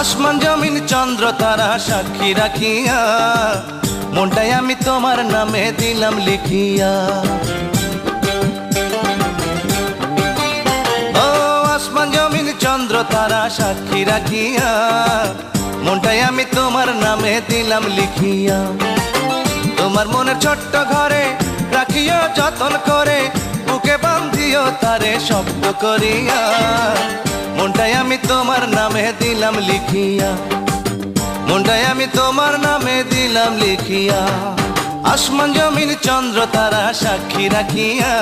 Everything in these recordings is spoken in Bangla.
আসমান জমিন চন্দ্র তারা সাক্ষী রাখিয়া। মনটাই আমি তোমার নামে দিলাম লিখিয়া। ও আসমান জমিন চন্দ্র তারা সাক্ষী রাখিয়া। মনটাই আমি তোমার নামে দিলাম লিখিয়া। তোমার মনের ছোট্ট ঘরে রাখিও যতন করে, বুকে বান্ধিও তারে শব্দ করিয়া। মনটাই আমি তোমার নামে দিলাম লিখিয়া। মনটাই আমি তোমার নামে দিলাম লিখিয়া। আসমান, জমিন, চন্দ্র, তারা সাক্ষী রাখিয়া।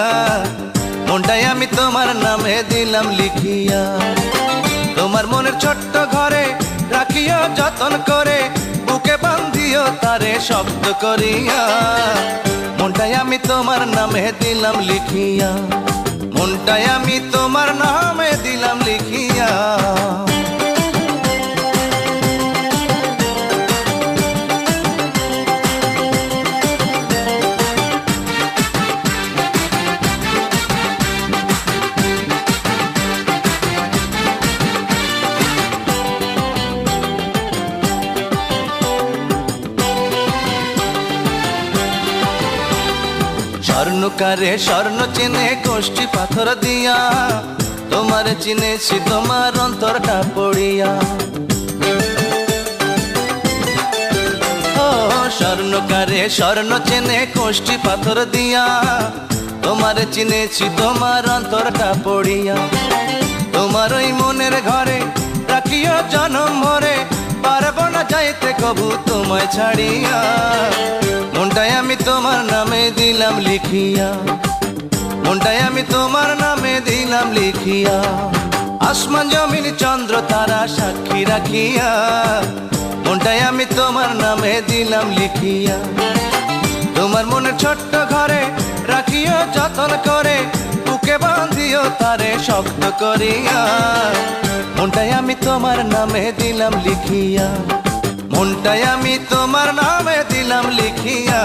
মনটাই আমি তোমার নামে দিলাম লিখিয়া। তোমার মনের ছোট্ট ঘরে রাখিও যতন করে বুকে বান্ধিও তারে শব্দ করিয়া। মনটাই আমি তোমার নামে দিলাম লিখিয়া। মনটাই আমি তোমার নামে দিলাম লিখিয়া। স্বর্ণকারে স্বর্ণ চেনে গোষ্ঠী পাথর দিয়া। তোমার চিনেছি তোমার অন্তরটা পড়িয়া। স্বর্ণকারে স্বর্ণ চেনে কোষ্ঠী পাথর দিয়া। তোমার চিনেছি তোমার অন্তরটা পড়িয়া। তোমার ওই মনের ঘরে রাখিও জনম যাইতে কবু তোমায় ছাড়িয়া। মনটাই আমি তোমার নামে দিলাম লিখিয়া। মনটাই আমি তোমার নামে দিলাম লিখিয়া। আসমান, জমিন, চন্দ্র, তারা সাক্ষী রাখিয়া। মনটাই আমি তোমার নামে দিলাম লিখিয়া। তোমার মনের ছোট্ট ঘরে রাখিও যতন করে, বুকে বান্ধিও তারে শক্ত করিয়া। মনটাই আমি তোমার নামে দিলাম লিখিয়া। মনটাই আমি তোমার নামে দিলাম লিখিয়া।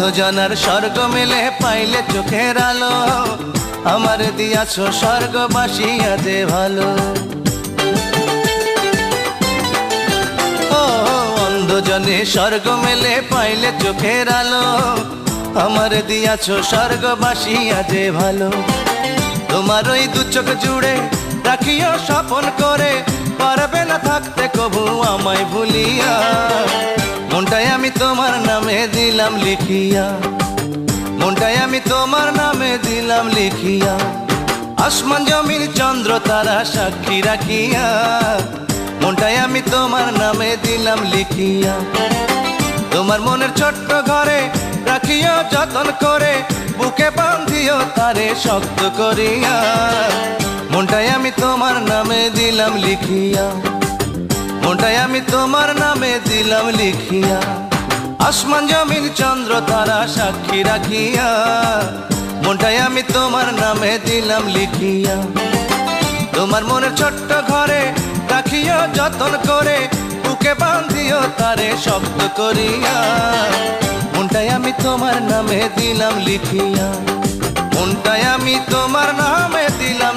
অন্ধ জনার স্বর্গ মেলে পাইলে চোখের আলো। আমার দিয়াছ স্বর্গবাসিয়া যে ভালো। জনে স্বর্গ মেলে পাইলে চোখের আলো। আমার দিয়াছ স্বর্গবাসিয়া যে ভালো। তোমার ওই দু চোখ জুড়ে রাখিও স্বপন করে। পারবে না থাকতে কবু আমায় ভুলিয়া। মনটাই আমি তোমার নামে দিলাম লিখিয়া। মনটাই আমি তোমার নামে দিলাম লিখিয়া। আসমান, জমিন, চন্দ্র, তারা সাক্ষী রাখিয়া। মনটাই আমি তোমার নামে দিলাম লিখিয়া। তোমার মনের ছোট্ট ঘরে রাখিও যতন করে বুকে বান্ধিও তারে শক্ত করিয়া। মনটাই আমি তোমার নামে দিলাম লিখিয়া। মনটাই আমি তোমার নামে দিলাম লিখিয়া। আসমান, জমিন, চন্দ্র, তারা সাক্ষী রাখিয়া। মনটাই আমি তোমার নামে দিলাম লিখিয়া। তোমার মনের ছোট্ট ঘরে রাখিও যতন করে বুকে বান্ধিও তারে শক্ত করিয়া। মনটাই আমি তোমার নামে দিলাম লিখিয়া। মনটাই আমি তোমার নামে দিলাম